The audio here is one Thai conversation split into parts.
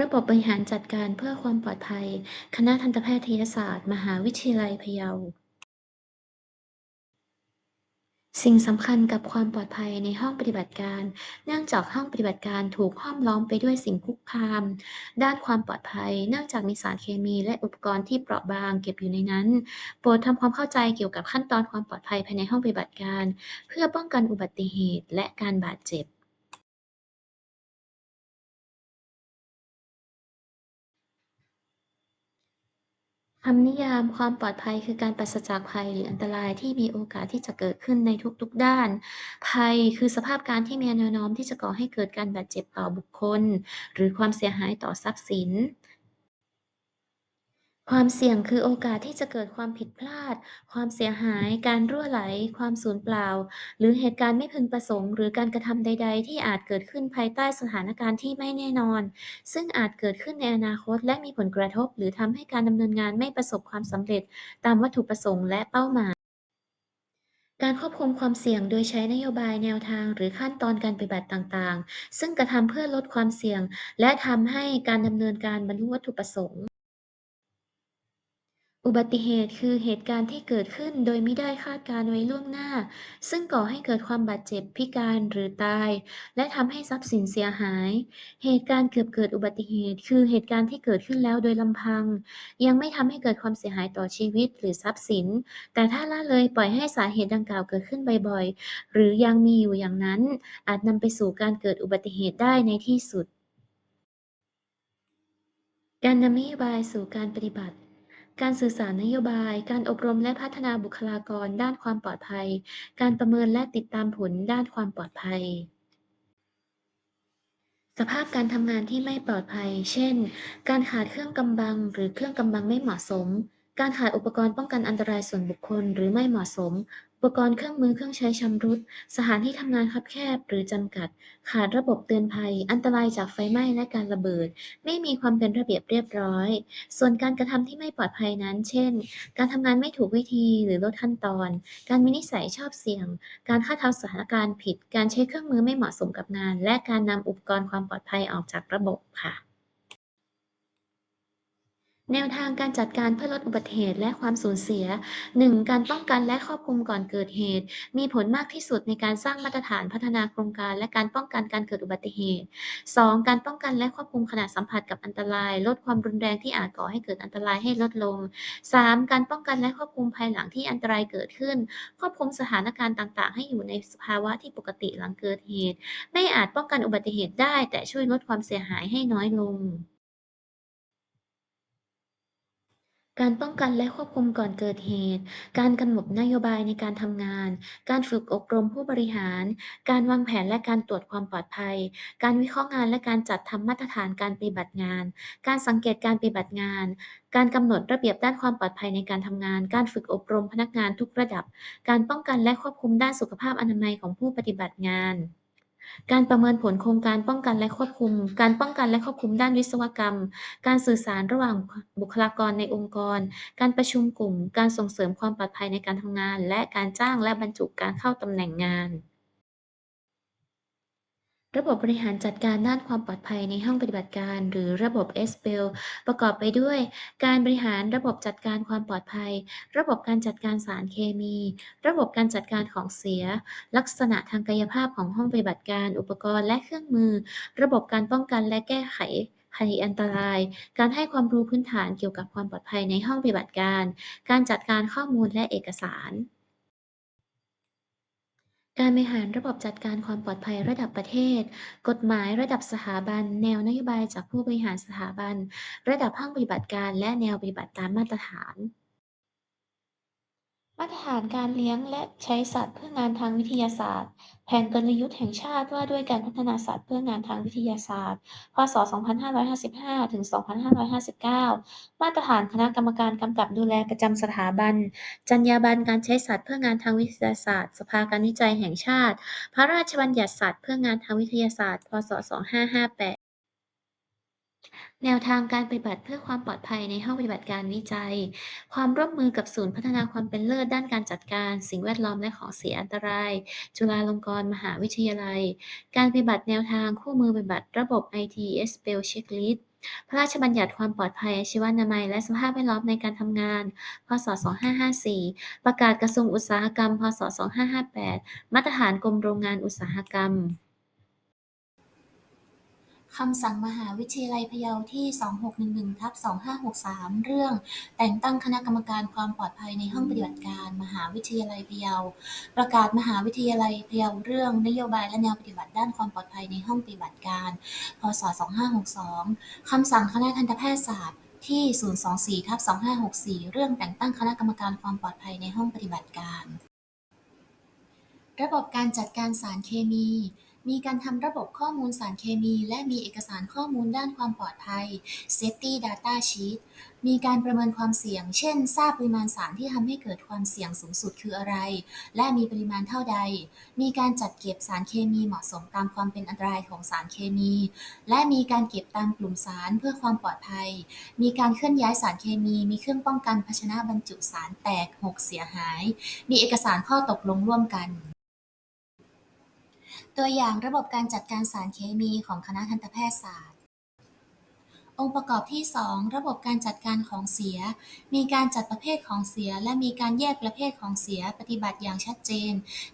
ระบบบริหารจัดการเพื่อความปลอดภัย คณะทันตแพทยศาสตร์ มหาวิทยาลัยพะเยา สิ่งสำคัญกับความปลอดภัยในห้องปฏิบัติการ เนื่องจากห้องปฏิบัติการถูกห้อมล้อมไปด้วยสิ่งคุกคาม ด้านความปลอดภัย เนื่องจากมีสารเคมีและอุปกรณ์ที่เปราะบางเก็บอยู่ในนั้น โปรดทำความเข้าใจเกี่ยวกับขั้นตอนความปลอดภัยภายในห้องปฏิบัติการ เพื่อป้องกันอุบัติเหตุและการบาดเจ็บ คำนิยามความปลอดภัยคือการปราศจากภัยหรืออันตรายที่มีโอกาสที่จะเกิดขึ้นในทุกๆด้าน ภัยคือสภาพการที่มีแนวโน้มที่จะก่อให้เกิดการบาดเจ็บต่อบุคคล หรือความเสียหายต่อทรัพย์สิน ความเสี่ยงคือโอกาสที่จะเกิดความผิดพลาด ความเสียหาย การรั่วไหล ความสูญเปล่า หรือเหตุการณ์ไม่พึงประสงค์ หรือการกระทำใด ๆ ที่อาจเกิดขึ้นภายใต้สถานการณ์ที่ไม่แน่นอน ซึ่งอาจเกิดขึ้นในอนาคต และมีผลกระทบ หรือทำให้การดำเนินงานไม่ประสบความสำเร็จ ตามวัตถุประสงค์และเป้าหมายการควบคุมความเสี่ยงโดยใช้นโยบายแนวทาง หรือขั้นตอนการปฏิบัติต่างๆ ซึ่งกระทำเพื่อลดความเสี่ยง และทำให้การดำเนินการบรรลุวัตถุประสงค์ อุบัติเหตุคือเหตุการณ์ที่เกิดขึ้นโดยไมิได้คาดการณ์ไว้ล่วงหน้า ซึ่งก่อให้เกิดความบาดเจ็บพิการหรือตาย และทำให้ทรัพย์สินเสียหาย เหตุการณ์เกือบเกิดอุบัติเหตุ คือเหตุการณ์ที่เกิดขึ้นแล้วโดยลำพัง ยังไม่ทำให้เกิดความเสียหายต่อชีวิตหรือทรัพย์สิน แต่ถ้าละเลยปล่อยให้สาเหตุดังกล่าวเกิดขึ้นบ่อยๆ หรือยังมีอยู่อย่างนั้น อาจนำไปสู่การเกิดอุบัติเหตุได้ในที่สุด การนำนโยบายสู่การปฏิบัติ การสื่อสารนโยบาย การอบรมและพัฒนาบุคลากรด้านความปลอดภัย การประเมินและติดตามผลด้านความปลอดภัยสภาพการทำงานที่ไม่ปลอดภัย เช่น การขาดเครื่องกำบัง หรือเครื่องกำบังไม่เหมาะสม การขาดอุปกรณ์ป้องกันอันตรายส่วนบุคคลหรือไม่เหมาะสม อุปกรณ์เครื่องมือเครื่องใช้ชำรุด สถานที่ทำงานคับแคบหรือจำกัด ขาดระบบเตือนภัย อันตรายจากไฟไหม้และการระเบิด ไม่มีความเป็นระเบียบเรียบร้อย ส่วนการกระทำที่ไม่ปลอดภัยนั้น เช่น การทำงานไม่ถูกวิธีหรือลดขั้นตอน การมีนิสัยชอบเสี่ยง การคาดเดาสถานการณ์ผิด การใช้เครื่องมือไม่เหมาะสมกับงาน และการนำอุปกรณ์ความปลอดภัยออกจากระบบค่ะ แนวทางการจัดการเพื่อลดอุบัติเหตุและความสูญเสีย 1. การป้องกันและควบคุมก่อนเกิดเหตุ มีผลมากที่สุดในการสร้างมาตรฐานพัฒนาโครงการ และการป้องกันการเกิดอุบัติเหตุ 2. การป้องกันและควบคุมขณะสัมผัสกับอันตราย ลดความรุนแรงที่อาจก่อให้เกิดอันตรายให้ลดลง 3. การป้องกันและควบคุมภายหลังที่อันตรายเกิดขึ้น ควบคุมสถานการณ์ต่างๆ ให้อยู่ในสภาวะที่ปกติหลังเกิดเหตุ ไม่อาจป้องกันอุบัติเหตุได้ แต่ช่วยลดความเสียหายให้น้อยลง การป้องกันและควบคุมก่อนเกิดเหตุ การกำหนดนโยบายในการทำงาน การฝึกอบรมผู้บริหาร การวางแผนและการตรวจความปลอดภัย การวิเคราะห์งานและการจัดทำมาตรฐานการปฏิบัติงาน การสังเกตการปฏิบัติงาน การกำหนดระเบียบด้านความปลอดภัยในการทำงาน การฝึกอบรมพนักงานทุกระดับ การป้องกันและควบคุมด้านสุขภาพอนามัยของผู้ปฏิบัติงาน การประเมินผลโครงการป้องกันและควบคุม การป้องกันและควบคุมด้านวิศวกรรม การสื่อสารระหว่างบุคลากรในองค์กร การประชุมกลุ่ม การส่งเสริมความปลอดภัยในการทำงาน และการจ้างและบรรจุการเข้าตำแหน่งงาน ระบบบริหารจัดการด้านความปลอดภัยในห้องปฏิบัติการ หรือระบบ SBEL ประกอบไปด้วย การบริหารระบบจัดการความปลอดภัย ระบบการจัดการสารเคมี ระบบการจัดการของเสีย ลักษณะทางกายภาพของห้องปฏิบัติการ อุปกรณ์และเครื่องมือ ระบบการป้องกันและแก้ไขภัยอันตราย การให้ความรู้พื้นฐานเกี่ยวกับความปลอดภัยในห้องปฏิบัติการ การจัดการข้อมูลและเอกสาร การบริหารระบบจัดการความปลอดภัยระดับประเทศ กฎหมายระดับสถาบัน แนวนโยบายจากผู้บริหารสถาบัน ระดับห้องปฏิบัติการ และแนวปฏิบัติตามมาตรฐาน มาตรฐานการเลี้ยงและใช้สัตว์เพื่องานทางวิทยาศาสตร์ แผนกลยุทธ์แห่งชาติว่าด้วยการพัฒนาสัตว์เพื่องานทางวิทยาศาสตร์ พศ 2555 ถึง 2559 มาตรฐานคณะกรรมการกำกับดูแลประจำสถาบัน จรรยาบรรณการใช้สัตว์เพื่องานทางวิทยาศาสตร์ สภาการวิจัยแห่งชาติ พระราชบัญญัติสัตว์เพื่องานทางวิทยาศาสตร์ พศ 2558 แนวทางการปฏิบัติเพื่อความปลอดภัยในห้องปฏิบัติการวิจัย ความร่วมมือกับศูนย์พัฒนาความเป็นเลิศด้านการจัดการ สิ่งแวดล้อมและของเสียอันตราย จุฬาลงกรณ์มหาวิทยาลัย การปฏิบัติแนวทางคู่มือปฏิบัติระบบ IT Spell Checklist พระราชบัญญัติความปลอดภัยอาชีวนามัย และสภาพแวดล้อมในการทำงาน พศ 2554 ประกาศกระทรวงอุตสาหกรรม พศ 2558 มาตรฐานกรมโรงงานอุตสาหกรรม คำสั่งมหาวิทยาลัยพะเยาที่ 2611ทับ2563 เรื่อง แต่งตั้งคณะกรรมการความปลอดภัยในห้องปฏิบัติการ มหาวิทยาลัยพะเยา ประกาศมหาวิทยาลัยพะเยาเรื่อง นโยบายและแนวปฏิบัติด้านความปลอดภัยในห้องปฏิบัติการ พศ 2562 คำสั่งคณะทันตแพทยศาสตร์ที่ 024ทับ2564 เรื่องแต่งตั้งคณะกรรมการความปลอดภัยในห้องปฏิบัติการ ระบบการจัดการสารเคมี มีการทำระบบข้อมูลสารเคมี และมีเอกสารข้อมูลด้านความปลอดภัย Safety Data Sheet มีการประเมินความเสี่ยง เช่น ทราบปริมาณสารที่ทำให้เกิดความเสี่ยงสูงสุดคืออะไร และมีปริมาณเท่าใด มีการจัดเก็บสารเคมีเหมาะสมตามความเป็นอันตรายของสารเคมี และมีการเก็บตามกลุ่มสารเพื่อความปลอดภัย มีการเคลื่อนย้ายสารเคมี มีเครื่องป้องกันภาชนะบรรจุสารแตกหกเสียหาย มีเอกสารข้อตกลงร่วมกัน ตัวอย่างระบบการจัดการสารเคมีของคณะทันตแพทยศาสตร์ องค์ประกอบที่ 2 ระบบการจัดการของเสีย มีการจัดประเภทของเสีย และมีการแยกประเภทของเสียปฏิบัติอย่างชัดเจน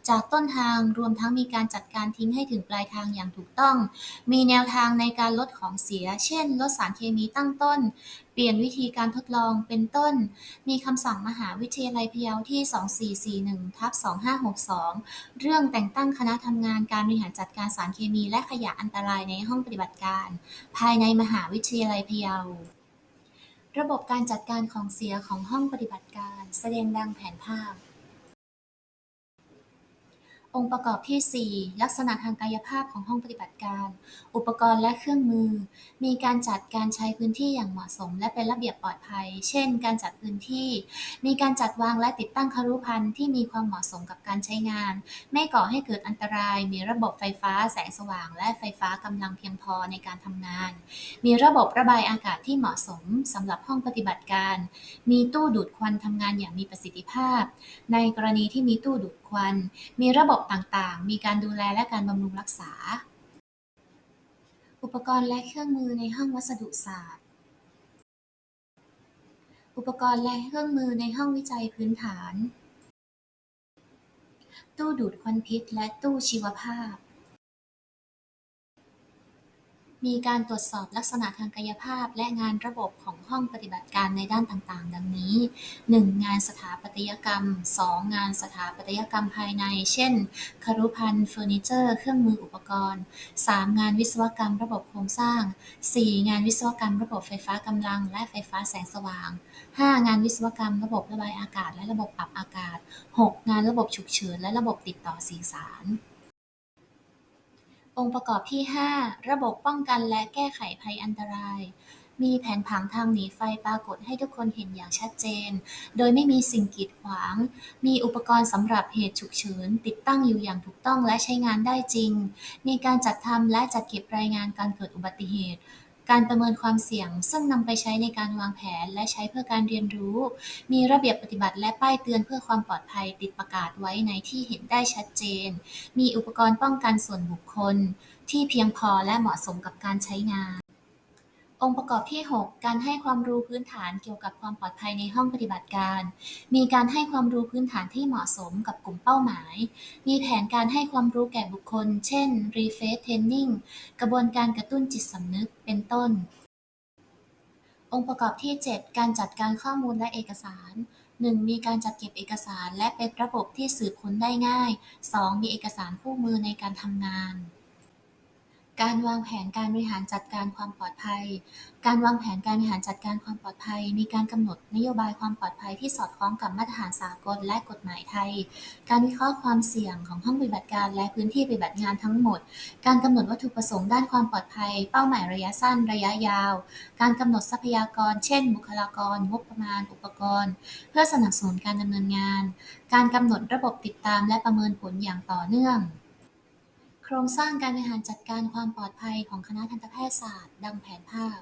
จากต้นทางรวมทั้งมีการจัดการทิ้งให้ถึงปลายทางอย่างถูกต้อง มีแนวทางในการลดของเสีย เช่น ลดสารเคมีตั้งต้นเปลี่ยนวิธีการทดลอง เป็นต้น มีคำสั่งมหาวิทยาลัยพะเยาที่ 2441ทับ2562 เรื่องแต่งตั้งคณะทำงานการบริหารจัดการสารเคมีและขยะอันตรายในห้องปฏิบัติการ ภายในมหาวิทยาลัยพะเยา ระบบการจัดการของเสียของห้องปฏิบัติการ แสดงดังแผนภาพ องค์ประกอบที่ 4 ลักษณะทางกายภาพของห้องปฏิบัติการ อุปกรณ์และเครื่องมือ มีการจัดการใช้พื้นที่อย่างเหมาะสม และเป็นระเบียบปลอดภัย เช่น การจัดพื้นที่ มีการจัดวางและติดตั้งครุภัณฑ์ที่มีความเหมาะสมกับการใช้งาน ไม่ก่อให้เกิดอันตราย มีระบบไฟฟ้า แสงสว่าง และไฟฟ้ากำลังเพียงพอในการทำงาน มีระบบระบายอากาศที่เหมาะสมสำหรับห้องปฏิบัติการ มีตู้ดูดควันทำงานอย่างมีประสิทธิภาพ ในกรณีที่มีตู้ดูด วัน มีระบบต่างๆ มีการดูแลและการบำรุงรักษา อุปกรณ์และเครื่องมือในห้องวัสดุศาสตร์ อุปกรณ์และเครื่องมือในห้องวิจัยพื้นฐาน ตู้ดูดควันพิษและตู้ชีวภาพ มีการตรวจสอบลักษณะทางกายภาพ และงานระบบของห้องปฏิบัติการในด้านต่างๆ ดังนี้ 1. งานสถาปัตยกรรม 2. งานสถาปัตยกรรมภายใน เช่น ครุภัณฑ์เฟอร์นิเจอร์ เครื่องมืออุปกรณ์ 3. งานวิศวกรรมระบบโครงสร้าง 4. งานวิศวกรรมระบบไฟฟ้ากำลัง และไฟฟ้าแสงสว่าง 5. งานวิศวกรรมระบบระบายอากาศ และระบบปรับอากาศ 6. งานระบบฉุกเฉินและระบบติดต่อสื่อสาร องค์ประกอบที่ 5 ระบบป้องกันและแก้ไขภัยอันตราย มีแผนผังทางหนีไฟปรากฏให้ทุกคนเห็นอย่างชัดเจน โดยไม่มีสิ่งกีดขวาง มีอุปกรณ์สำหรับเหตุฉุกเฉิน ติดตั้งอยู่อย่างถูกต้องและใช้งานได้จริง มีการจัดทำและจัดเก็บรายงานการเกิดอุบัติเหตุ การประเมินความเสี่ยง ซึ่งนำไปใช้ในการวางแผน และใช้เพื่อการเรียนรู้ มีระเบียบปฏิบัติและป้ายเตือนเพื่อความปลอดภัยติดประกาศไว้ในที่เห็นได้ชัดเจน มีอุปกรณ์ป้องกันส่วนบุคคล ที่เพียงพอและเหมาะสมกับการใช้งาน องค์ประกอบที่ 6 การให้ความรู้พื้นฐานเกี่ยวกับความปลอดภัยในห้องปฏิบัติการ มีการให้ความรู้พื้นฐานที่เหมาะสมกับกลุ่มเป้าหมาย มีแผนการให้ความรู้แก่บุคคล เช่น Refresh Training กระบวนการกระตุ้นจิตสำนึก เป็นต้น องค์ประกอบที่ 7 การจัดการข้อมูลและเอกสาร 1. มีการจัดเก็บเอกสารและเป็นระบบที่สืบค้นได้ง่าย 2. มีเอกสารคู่มือในการทำงาน การวางแผนการบริหารจัดการความปลอดภัย การวางแผนการบริหารจัดการความปลอดภัย มีการกำหนดนโยบายความปลอดภัยที่สอดคล้องกับมาตรฐานสากลและกฎหมายไทย การวิเคราะห์ความเสี่ยงของห้องปฏิบัติการและพื้นที่ปฏิบัติงานทั้งหมด การกำหนดวัตถุประสงค์ด้านความปลอดภัย เป้าหมายระยะสั้นระยะยาว การกำหนดทรัพยากร เช่น บุคลากร งบประมาณ อุปกรณ์ เพื่อสนับสนุนการดำเนินงาน การกำหนดระบบติดตามและประเมินผลอย่างต่อเนื่อง รงสร้างการบริหารจัดการความปลอดภัยของคณะทันตแพทยศาสตร์ ดังแผนภาพ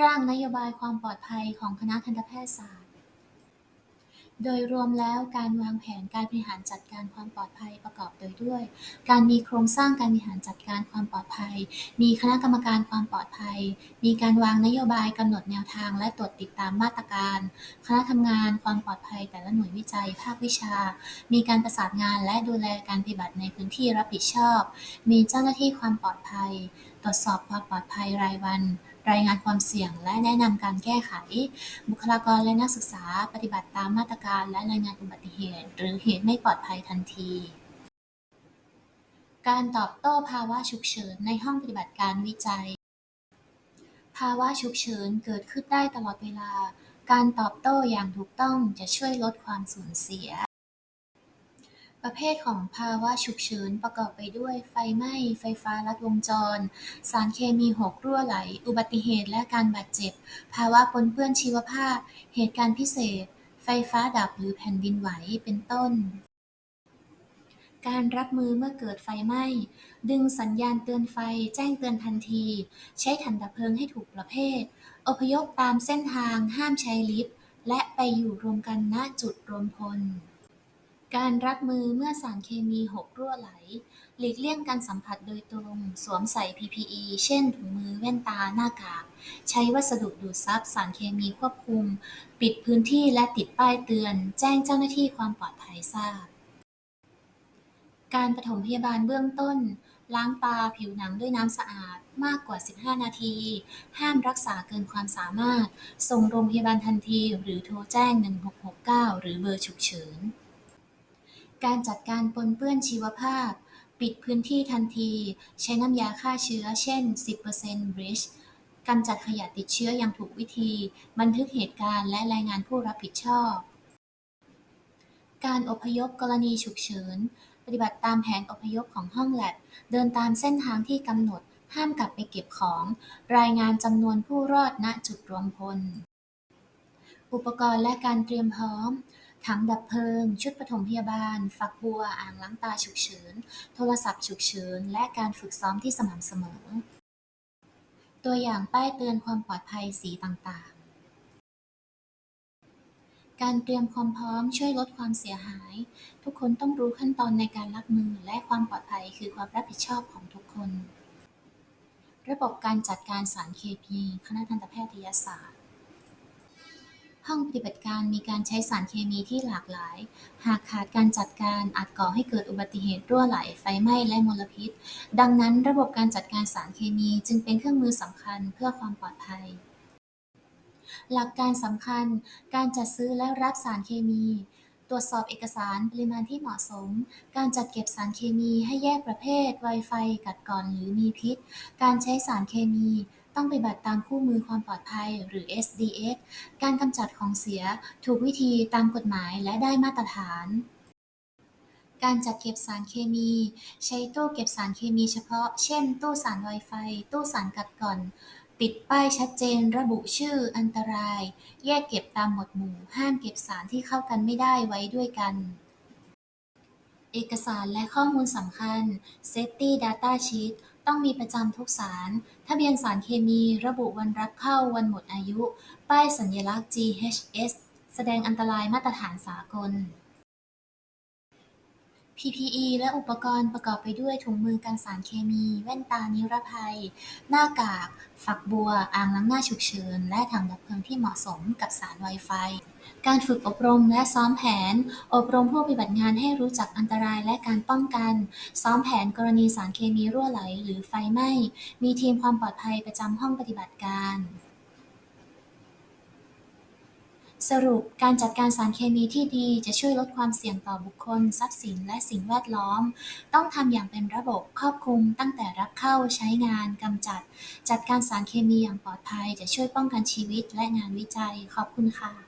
ร่างนโยบายความปลอดภัยของคณะทันตแพทยศาสตร์ โดยรวมแล้วการวางแผนการบริหารจัดการความปลอดภัยประกอบโดยด้วย การมีโครงสร้างการบริหารจัดการความปลอดภัย มีคณะกรรมการความปลอดภัย มีการวางนโยบายกำหนดแนวทาง และตรวจติดตามมาตรการ คณะทำงานความปลอดภัย แต่ละหน่วยวิจัย ภาควิชา มีการประสานงานและดูแลการปฏิบัติในพื้นที่รับผิดชอบ มีเจ้าหน้าที่ความปลอดภัย ตรวจสอบความปลอดภัยรายวัน รายงานความเสี่ยงและแนะนำการแก้ไข บุคลากรและนักศึกษาปฏิบัติตามมาตรการและรายงานอุบัติเหตุ หรือเหตุไม่ปลอดภัยทันที การตอบโต้ภาวะฉุกเฉินในห้องปฏิบัติการวิจัย ภาวะฉุกเฉินเกิดขึ้นได้ตลอดเวลา การตอบโต้อย่างถูกต้องจะช่วยลดความสูญเสีย ประเภทของภาวะฉุกเฉินประกอบไปด้วย ไฟไหม้ ไฟฟ้าลัดวงจร สารเคมีหกรั่วไหล อุบัติเหตุและการบาดเจ็บ ภาวะปนเปื้อนชีวภาพ เหตุการณ์พิเศษ ไฟฟ้าดับหรือแผ่นดินไหว เป็นต้นการรับมือเมื่อเกิดไฟไหม้ ดึงสัญญาณเตือนไฟ แจ้งเตือนทันที ใช้ถังดับเพลิงให้ถูกประเภท อพยพตามเส้นทางห้ามใช้ลิฟต์ และไปอยู่รวมกันณจุดรวมพล การรับมือเมื่อสารเคมีหกรั่วไหล หลีกเลี่ยงการสัมผัสโดยตรง สวมใส่ PPE เช่น ถุงมือ แว่นตา หน้ากาก ใช้วัสดุดูดซับสารเคมีควบคุม ปิดพื้นที่และติดป้ายเตือน แจ้งเจ้าหน้าที่ความปลอดภัยทราบ การปฐมพยาบาลเบื้องต้น ล้างตาผิวหนังด้วยน้ำสะอาดมากกว่า 15 นาที ห้ามรักษาเกินความสามารถ ส่งโรงพยาบาลทันที หรือโทรแจ้ง 1669 หรือเบอร์ฉุกเฉิน การจัดการปนเปื้อนชีวภาพ ปิดพื้นที่ทันที ใช้น้ำยาฆ่าเชื้อ เช่น 10% Bleach กำจัดขยะติดเชื้ออย่างถูกวิธี บันทึกเหตุการณ์และรายงานผู้รับผิดชอบ การอพยพกรณีฉุกเฉิน ปฏิบัติตามแผนอพยพของห้องแลบ เดินตามเส้นทางที่กำหนด ห้ามกลับไปเก็บของ รายงานจำนวนผู้รอดณจุดรวมพล อุปกรณ์และการเตรียมพร้อม ถังดับเพลิง ชุดปฐมพยาบาล ฝักบัว อ่างล้างตาฉุกเฉิน โทรศัพท์ฉุกเฉิน และการฝึกซ้อมที่สม่ำเสมอ ตัวอย่างป้ายเตือนความปลอดภัยสีต่างๆ การเตรียมความพร้อมช่วยลดความเสียหาย ทุกคนต้องรู้ขั้นตอนในการรับมือและความปลอดภัยคือความรับผิดชอบของทุกคน ระบบการจัดการสารเคมีคณะทันตแพทยศาสตร์ ห้องปฏิบัติการมีการใช้สารเคมีที่หลากหลาย หากขาดการจัดการอาจก่อให้เกิดอุบัติเหตุรั่วไหล ไฟไหม้และมลพิษ ดังนั้นระบบการจัดการสารเคมีจึงเป็นเครื่องมือสำคัญเพื่อความปลอดภัย หลักการสำคัญ การจัดซื้อและรับสารเคมีตรวจสอบเอกสารปริมาณที่เหมาะสม การจัดเก็บสารเคมีให้แยกประเภท ไวไฟกัดกร่อนหรือมีพิษ การใช้สารเคมี ต้องปฏิบัติตามคู่มือความปลอดภัยหรือ SDS การกำจัดของเสียถูกวิธีตามกฎหมายและได้มาตรฐาน การจัดเก็บสารเคมี ใช้ตู้เก็บสารเคมีเฉพาะ เช่น ตู้สารไวไฟตู้สารกัดกร่อน ติดป้ายชัดเจนระบุชื่ออันตราย แยกเก็บตามหมวดหมู่ ห้ามเก็บสารที่เข้ากันไม่ได้ไว้ด้วยกันเอกสารและข้อมูลสำคัญ Safety Data Sheet ต้องมีประจำทุกสาร ทะเบียนสารเคมีระบุวันรับเข้าวันหมดอายุ ป้ายสัญลักษณ์ GHS แสดงอันตรายมาตรฐานสากล PPE และอุปกรณ์ประกอบไปด้วยถุงมือกันสารเคมี แว่นตานิรภัย หน้ากาก ฝักบัว อ่างล้างหน้าฉุกเฉิน และถังดับเพลิงที่เหมาะสมกับสารไวไฟ การฝึกอบรมและซ้อมแผน อบรมผู้ปฏิบัติงานให้รู้จักอันตรายและการป้องกัน ซ้อมแผนกรณีสารเคมีรั่วไหลหรือไฟไหม้ มีทีมความปลอดภัยประจำห้องปฏิบัติการ สรุปการจัดการสารเคมีที่ดีจะช่วยลดความเสี่ยงต่อบุคคล ทรัพย์สิน และสิ่งแวดล้อม ต้องทำอย่างเป็นระบบครอบคลุม ตั้งแต่รับเข้าใช้งานกำจัด จัดการสารเคมีอย่างปลอดภัย จะช่วยป้องกันชีวิตและงานวิจัย ขอบคุณค่ะ